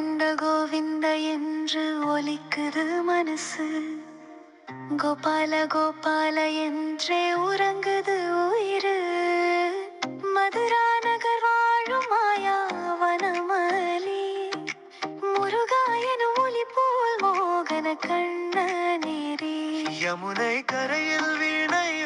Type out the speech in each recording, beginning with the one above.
கோவிந்த கோவிந்த என்று ஒலிக்குது மனசு. கோபால கோபால என்றே உறங்குது உயிரு. மதுரா நகர் வாழும் மாயாவனமலி முருகாயன ஒளி போல் மோகன கண்ண நேரி. யமுனை கரையில் வீணை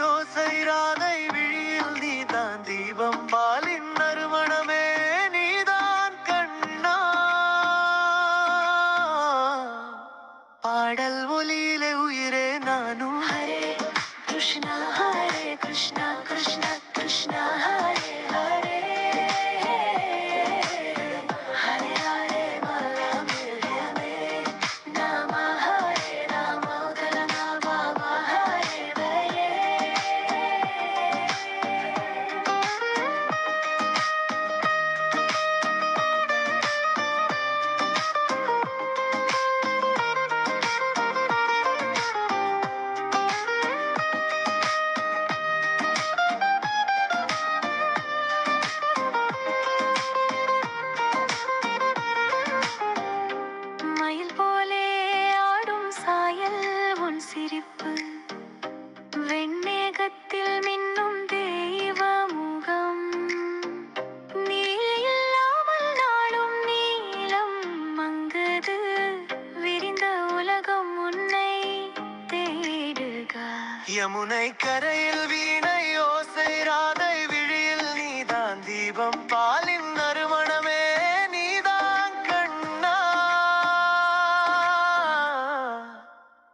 யமுனை கரையில் வீணை ஓசை ராதை விழியில் நீதான் தீபம் பாலின் நறுமணமே நீதான் கண்ணா.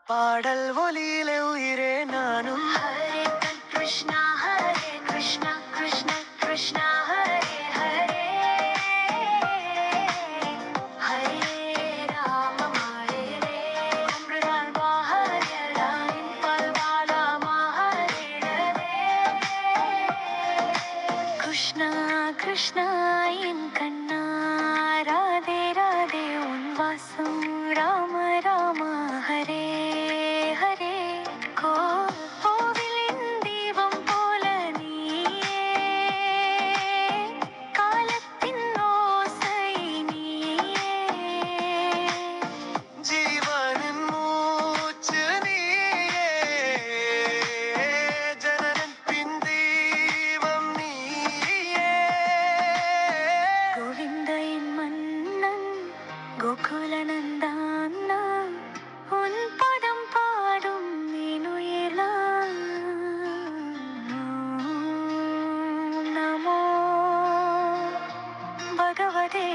பாடல் ஒலியிலே உயிரே நானும். ஹரே கிருஷ்ணா. கிருஷ்ணா என் கண்ணா ராதே ராதே உன் வாசம். ராம ராம ஹரே. గోకులనందాన్న ఉన్ పదం పాడుం నేను ఎలా? నమో భగవదే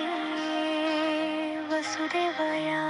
వసుదేవయా.